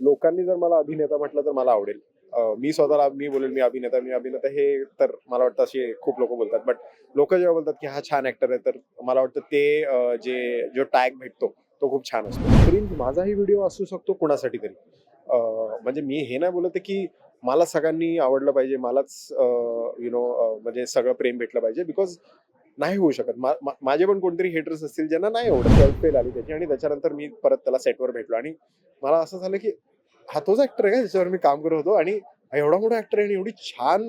लोकांनी जर मला अभिनेता म्हटलं तर मला आवडेल. मी स्वतःला मी बोलेल मी अभिनेता मी अभिनेता हे तर मला वाटतं असे खूप लोक बोलतात. बट लोक जेव्हा बोलतात की हा छान ऍक्टर आहे तर मला वाटतं ते जे जो टॅग भेटतो तो खूप छान असतो. तरी माझाही व्हिडिओ असू शकतो कुणासाठी तरी. म्हणजे मी हे नाही बोलत आहे की मला सगळ्यांनी आवडलं पाहिजे मलाच यु नो म्हणजे सगळं प्रेम भेटलं पाहिजे बिकॉज नाही होऊ शकत. मा- मा- माझे पण कोणतरी हेटर्स असतील ज्यांना नाही आवडत फेल आली त्याची आणि त्याच्यानंतर मी परत त्याला सेटवर भेटलो. आणि मला असं झालं की हा तोच ऍक्टर आहे का ज्याच्यावर मी काम करत होतो? आणि एवढा मोठा ऍक्टर आहे आणि एवढी छान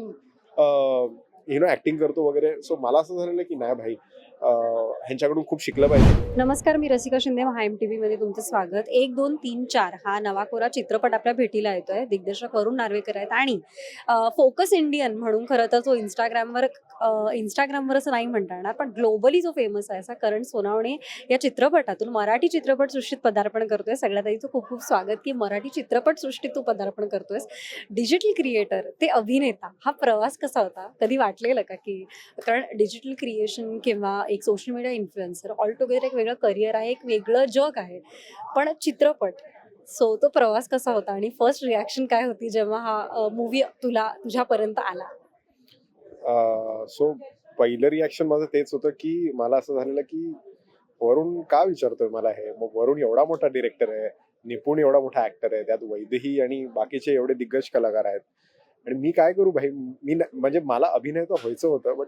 यु नो ऍक्टिंग करतो वगैरे. सो मला असं झालेलं की नाही भाई ह्यांच्याकडून खूप शिकलं पाहिजे. नमस्कार मी रसिका शिंदे. महा एम टी मध्ये तुमचं स्वागत. एक दोन तीन चार हा नवा कोरा चित्रपट आपल्या भेटीला येतोय. दिग्दर्शक अरुण नार्वेकर आहेत. आणि फोकस इंडियन म्हणून खरं तर तो इंस्टाग्रामवर इंस्टाग्रामवर असं नाही म्हणता येणार पण ग्लोबली जो फेमस आहे असा करण सोनावणे या चित्रपटातून मराठी चित्रपट सृष्टीत पदार्पण करतोय. सगळ्यात आधी खूप खूप स्वागत की मराठी चित्रपटसृष्टीत तू पदार्पण करतोयस. डिजिटल क्रिएटर ते अभिनेता हा प्रवास कसा होता? कधी वाटलेलं का की कारण डिजिटल क्रिएशन किंवा एक social media influencer all together एक वेगळं करिअर आहे एक वेगळं जग आहे. पण चित्रपट सो तो प्रवास कसा होता? आणि फर्स्ट रिॲक्शन काय होती जेव्हा हा मूवी तुला तुझ्यापर्यंत आला? सो पहिलं रिॲक्शन माझं तेच होतं की मला असं झालेलं की वरुण का विचारतोय मला हे? मग वरुण एवढा मोठा डिरेक्टर आहे निपुण एवढा मोठा ऍक्टर आहे त्यात वैदेही आणि बाकीचे एवढे दिग्गज कलाकार आहेत. आणि मी काय करू भाई? मी न- म्हणजे मला अभिनय तर व्हायचं होतं बट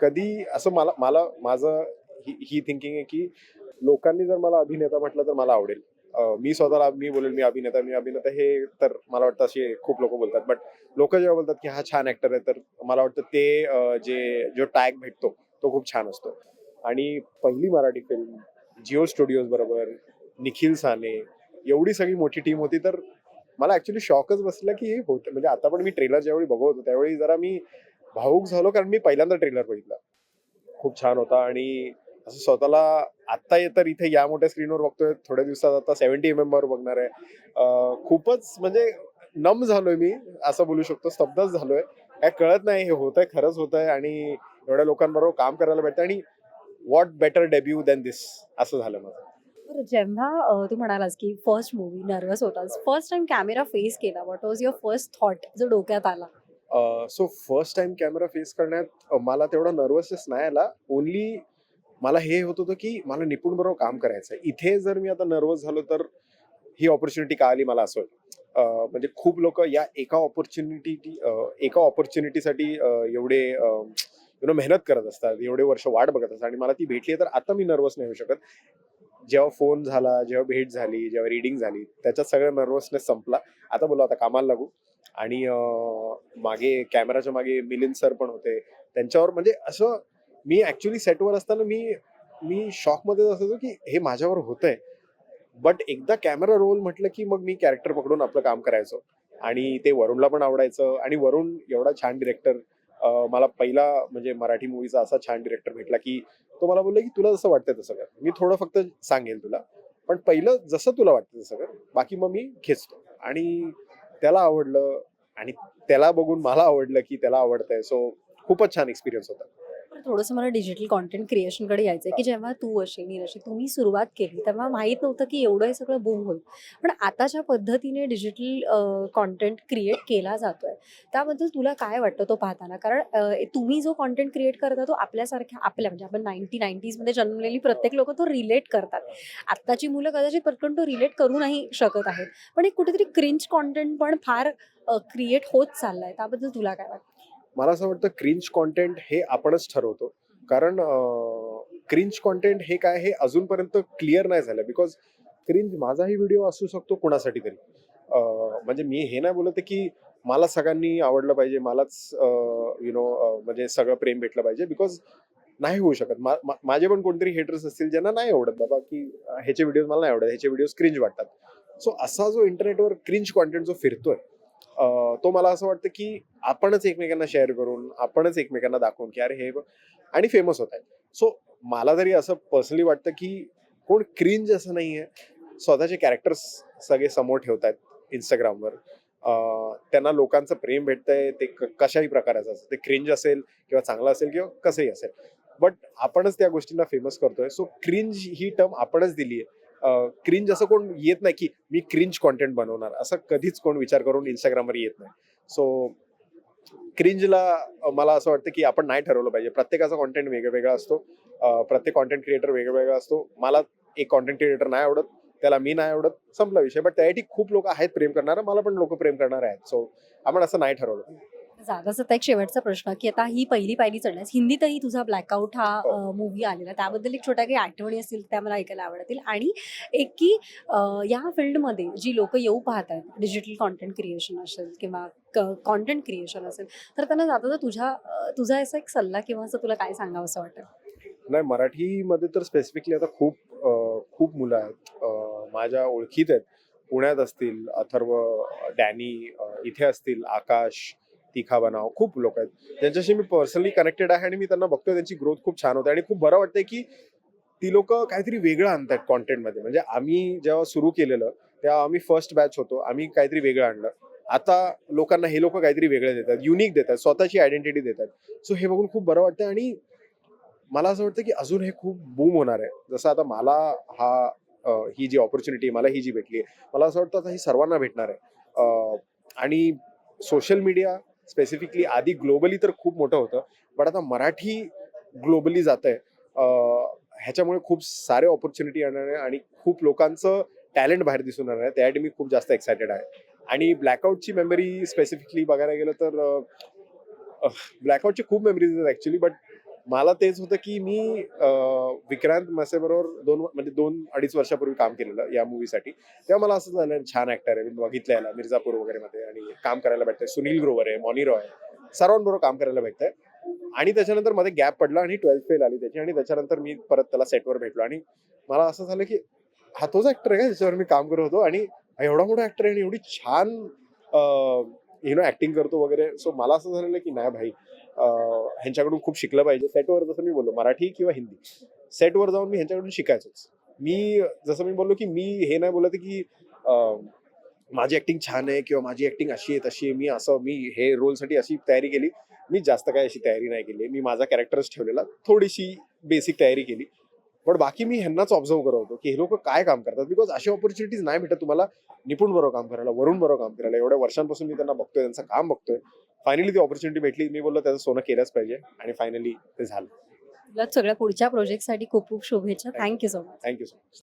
कधी असं मला मला माझं ही- ही थिंकिंग आहे की लोकांनी जर मला अभिनेता म्हटलं तर मला आवडेल. मी स्वतःला मी बोलेल मी अभिनेता मी अभिनेता हे तर मला वाटतं असे खूप लोक बोलतात. बट लोक जेव्हा बोलतात की हा छान ऍक्टर आहे तर मला वाटतं ते जे जो टॅग भेटतो तो खूप छान असतो. आणि पहिली मराठी फिल्म जिओ स्टुडिओज बरोबर निखिल साने एवढी सगळी मोठी टीम होती तर मला ऍक्च्युली शॉकच बसला की हे होतं म्हणजे आता पण मी ट्रेलर ज्यावेळी बघत होतो त्यावेळी जरा मी भाऊक झालो कारण मी पहिल्यांदा ट्रेलर बघितला. खूप छान होता आणि असं स्वतःला आत्ता तर इथे या मोठ्या स्क्रीनवर बघतोय थोड्या दिवसात आता सेव्हन्टी एम एम वर बघणार आहे. खूपच म्हणजे नम झालोय मी असं बोलू शकतो स्तब्धच झालोय. काय कळत नाही हे होत आहे खरंच होत आहे आणि एवढ्या लोकांबरोबर काम करायला भेटतं आणि what better debut than this असं झालं माझं. जेव्हा तू म्हणालास की फर्स्ट मूवी नर्वस होतास फर्स्ट टाइम कॅमेरा फेस केला what was your first thought जो डोक्यात आला? So first time camera face करण्यात मला तेवढा नर्वसनेस नाही आला. ओनली मला हे होत होतं की मला निपुण बरोबर काम करायचं आहे. इथे जर मी आता नर्वस झालो तर ही ऑपॉर्च्युनिटी का आली मला असं वाटतं. म्हणजे खूप लोक या एका ऑपॉर्च्युनिटी एका ऑपॉर्च्युनिटीसाठी एवढे यु नो मेहनत करत असतात एवढे वर्ष वाट बघत असतात आणि मला ती भेटली तर आता मी नर्वस नाही होऊ शकत. जेव्हा फोन झाला जेव्हा भेट झाली जेव्हा रिडिंग झाली त्याच्यात सगळं नर्वसनेस संपला. आता बोला आता कामाला लागू. आणि मागे कॅमेराच्या मागे मिलिंद सर पण होते. त्यांच्यावर म्हणजे असं मी ऍक्च्युली सेटवर असताना मी मी शॉकमध्ये असायचो की हे माझ्यावर होतंय. बट एकदा कॅमेरा रोल म्हटलं की मग मी कॅरेक्टर पकडून आपलं काम करायचो. आणि ते वरुणला पण आवडायचं. आणि वरुण एवढा छान डिरेक्टर मला पहिला म्हणजे मराठी मूवीचा असा छान डिरेक्टर भेटला की तो मला बोलला की तुला जसं वाटतंय तसं कर. मी थोडं फक्त सांगेल तुला. पण पहिलं जसं तुला वाटतं तसं कर. बाकी मग मी खेचतो. आणि त्याला आवडलं आणि त्याला बघून मला आवडलं की त्याला आवडतंय. सो खूपच छान एक्सपिरियन्स होता. थोडंसं मला डिजिटल कॉन्टेंट क्रिएशनकडे यायचं आहे की जेव्हा तू अशी अशी तुम्ही सुरुवात केली तेव्हा माहीत नव्हतं की एवढं हे सगळं बूम होईल. पण आता ज्या पद्धतीने डिजिटल कॉन्टेंट क्रिएट केला जातोय त्याबद्दल तुला काय वाटतं तो पाहताना? कारण तुम्ही जो कॉन्टेंट क्रिएट करता तो आपल्यासारख्या आपल्या म्हणजे आपण नाईन्टी नाईन्टीजमध्ये जन्मलेली प्रत्येक लोक तो रिलेट करतात. आत्ताची मुलं कदाचित पटकन तो रिलेट करू नाही शकत आहेत. पण एक कुठेतरी क्रिंच कॉन्टेंट पण फार क्रिएट होत चाललाय. त्याबद्दल तुला काय वाटतं? मला असं वाटतं क्रिंच कॉन्टेंट हे आपणच ठरवतो. कारण क्रिंच कॉन्टेंट हे काय हे अजूनपर्यंत क्लिअर नाही झालं. बिकॉज क्रिंच माझाही व्हिडिओ असू शकतो कुणासाठी तरी. म्हणजे मी हे नाही बोलत आहे की मला सगळ्यांनी आवडलं पाहिजे मलाच यु नो म्हणजे सगळं प्रेम भेटलं पाहिजे. बिकॉज नाही होऊ शकत. मा- मा- माझे पण कोणतरी हेटर्स असतील ज्यांना नाही आवडत बाबा की ह्याचे व्हिडिओ मला नाही आवडत ह्याचे व्हिडिओ क्रिंज वाटतात. सो असा जो इंटरनेटवर क्रिंच कॉन्टेंट जो फिरतोय तो मला असं वाटतं की आपणच एकमेकांना शेअर करून आपणच एकमेकांना दाखवून की अरे हे बघ. आणि फेमस होत आहे सो मला तरी असं पर्सनली वाटतं की कोण क्रिंज असं नाही आहे स्वतःचे कॅरेक्टर्स सगळे समोर ठेवत आहेत इंस्टाग्रामवर त्यांना लोकांचं प्रेम भेटतंय ते क- कशाही प्रकाराचं असतं ते क्रिंज असेल किंवा चांगलं असेल किंवा कसंही असेल. बट आपणच त्या गोष्टींना फेमस करतोय. सो क्रिंज ही टर्म आपणच दिली आहे क्रिंज असं कोण येत नाही की मी क्रिंज कॉन्टेंट बनवणार. असं कधीच कोण विचार करून इंस्टाग्रामवर येत नाही. सो क्रिंजला मला असं वाटतं की आपण नाही ठरवलं पाहिजे. प्रत्येकाचा कॉन्टेंट वेगळा असतो. प्रत्येक कॉन्टेंट क्रिएटर वेगळा असतो. मला एक कॉन्टेंट क्रिएटर नाही आवडत. त्याला मी नाही आवडत. संपला विषय. बट त्यासाठी खूप लोक आहेत प्रेम करणारे. मला पण लोक प्रेम करणार आहेत. सो आपण असं नाही ठरवलं. जागाच आता एक शेवटचा प्रश्न की आता ही पहिली पायरी चढण्यास हिंदीतही तुझा ब्लॅकआउट हा हो. मूवी आलेला. त्याबद्दल एक छोट्या काही आठवणी असतील त्या मला ऐकायला आवडतील. आणि एक की या फील्डमध्ये जी लोक येऊ पाहतात डिजिटल कॉन्टेंट क्रिएशन असेल किंवा कॉन्टेंट क्रिएशन असेल तर त्यांना जाता तर तुझ्या अं, तुझा असा एक सल्ला किंवा असं तुला काय सांगावं असं वाटतं? नाही मराठीमध्ये तर स्पेसिफिकली आता खूप खूप मुलं आहेत. माझ्या ओळखीत आहेत. पुण्यात असतील अथर्व डॅनी इथे असतील आकाश तिखा बनाव. खूप लोक आहेत. ज्यांच्याशी मी पर्सनली कनेक्टेड आहे आणि मी त्यांना बघतोय. त्यांची ग्रोथ खूप छान होते आणि खूप बरं वाटतंय की ती लोक काहीतरी वेगळं आणतात कॉन्टेंटमध्ये म्हणजे आम्ही जेव्हा सुरू केलेलं तेव्हा आम्ही फर्स्ट बॅच होतो. आम्ही काहीतरी वेगळं आणलं. आता लोकांना हे लोक काहीतरी वेगळे देतात युनिक देतात स्वतःची आयडेंटिटी देतात. सो हे बघून खूप बरं वाटतं आणि मला असं वाटतं की अजून हे खूप बूम होणार आहे. जसं आता मला हा ही जी ऑपॉर्च्युनिटी मला ही जी भेटली आहे मला असं वाटतं आता ही सर्वांना भेटणार आहे. आणि सोशल मीडिया स्पेसिफिकली आधी ग्लोबली तर खूप मोठं होतं. बट आता मराठी ग्लोबली जात आहे ह्याच्यामुळे खूप सारे ऑपॉर्च्युनिटी येणार आहे आणि खूप लोकांचं टॅलेंट बाहेर दिसून येणार आहे. त्यासाठी मी खूप जास्त एक्सायटेड आहे. आणि ब्लॅकआउटची मेमरी स्पेसिफिकली बघायला गेलं तर ब्लॅकआउटची खूप मेमरीज आहेत ॲक्च्युली बट मला तेच होतं की मी विक्रांत मसेबरोबर दोन म्हणजे दोन अडीच वर्षापूर्वी काम केलेलं या मूवीसाठी तेव्हा मला असं झालं छान ऍक्टर आहे. मी बघितलं याला मिर्झापूर वगैरे मध्ये आणि काम करायला भेटतंय. सुनील ग्रोवर आहे मॉनी रॉय सर्वांबरोबर काम करायला भेटतंय. आणि त्याच्यानंतरमध्ये गॅप पडला आणि ट्वेल्थ फेल आली त्याची आणि त्याच्यानंतर मी परत त्याला सेटवर भेटलो. आणि मला असं झालं की हा तोच ऍक्टर आहे का ज्याच्यावर मी काम करत होतो? आणि एवढा मोठा ऍक्टर आहे आणि एवढी छान यु नो ऍक्टिंग करतो वगैरे. सो मला असं झालेलं की नाही भाई ह्यांच्याकडून खूप शिकलं पाहिजे. सेटवर जसं मी बोललो मराठी किंवा हिंदी. सेटवर जाऊन मी ह्यांच्याकडून शिकायचोच. मी जसं मी बोललो की मी हे नाही बोलत की माझी ऍक्टिंग छान आहे किंवा माझी ऍक्टिंग अशी आहे तशी आहे. मी असं मी हे रोलसाठी अशी तयारी केली. मी जास्त काय अशी तयारी नाही केली. मी माझा कॅरेक्टरच ठेवलेला. थोडीशी बेसिक तयारी केली. पण बाकी मी ह्यांनाच ऑब्झर्व करत होतो की हे लोक काय काम करतात? बिकॉज अशी ऑपॉर्च्युनिटीज नाही भेटत तुम्हाला निपुण बरोबर काम करायला वरून बरोबर काम करायला. एवढ्या वर्षांपासून मी त्यांना बघतोय त्यांचं काम बघतोय. फायनली ती ऑपॉर्च्युनिटी भेटली. मी बोललो त्याचं सोनं केलंच पाहिजे. आणि फायनली ते झालं. तुला सगळ्या पुढच्या प्रोजेक्टसाठी खूप खूप शुभेच्छा. Thank you so much thank you so much